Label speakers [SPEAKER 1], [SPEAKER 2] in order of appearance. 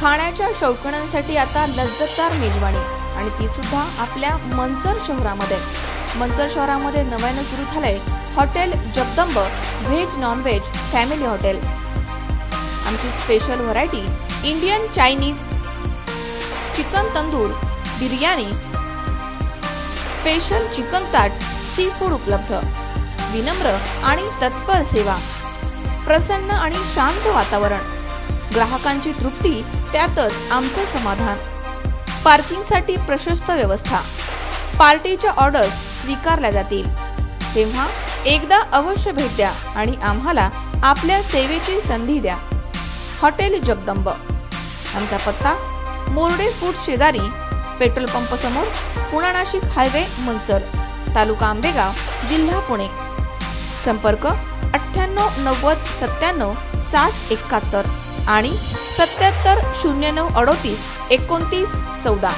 [SPEAKER 1] खाण्याच्या शौकीनांसाठी आता लज्जतदार मेजवानी. आणि ती सुद्धा आपल्या मंचर शहरामध्ये. मंचर शहरामध्ये नव्यानं सुरू झालंय hotel Jagdamb veg non veg family hotel. आमची special variety Indian Chinese chicken tandoor biryani special chicken ताट सी फूड उपलब्ध. विनम्र आणि तत्पर सेवा. प्रसन्न आणि शांत वातावरण. ग्राहकांची तृप्ती त्यातच आमचं समाधान. पार्किंगसाठी प्रशस्त व्यवस्था. पार्टीच्या ऑर्डर्स स्वीकारल्या जातील. तेव्हा एकदा अवश्य भेट द्या आणि आम्हाला आपल्या सेवेची संधी द्या. हॉटेल जगदंब. आमचा पत्ता मोर्डे फूड शेजारी पेट्रोल पंप समोर पुणा नाशिक हायवे मंचर तालुका आंबेगाव जिल्हा पुणे. संपर्क अठ्ठ्याण्णव नव्वद सत्त्याण्णव साठ एकाहत्तर. आणि सत्याहत्तर शून्य नऊ अडोतीस एकोणतीस चौदा.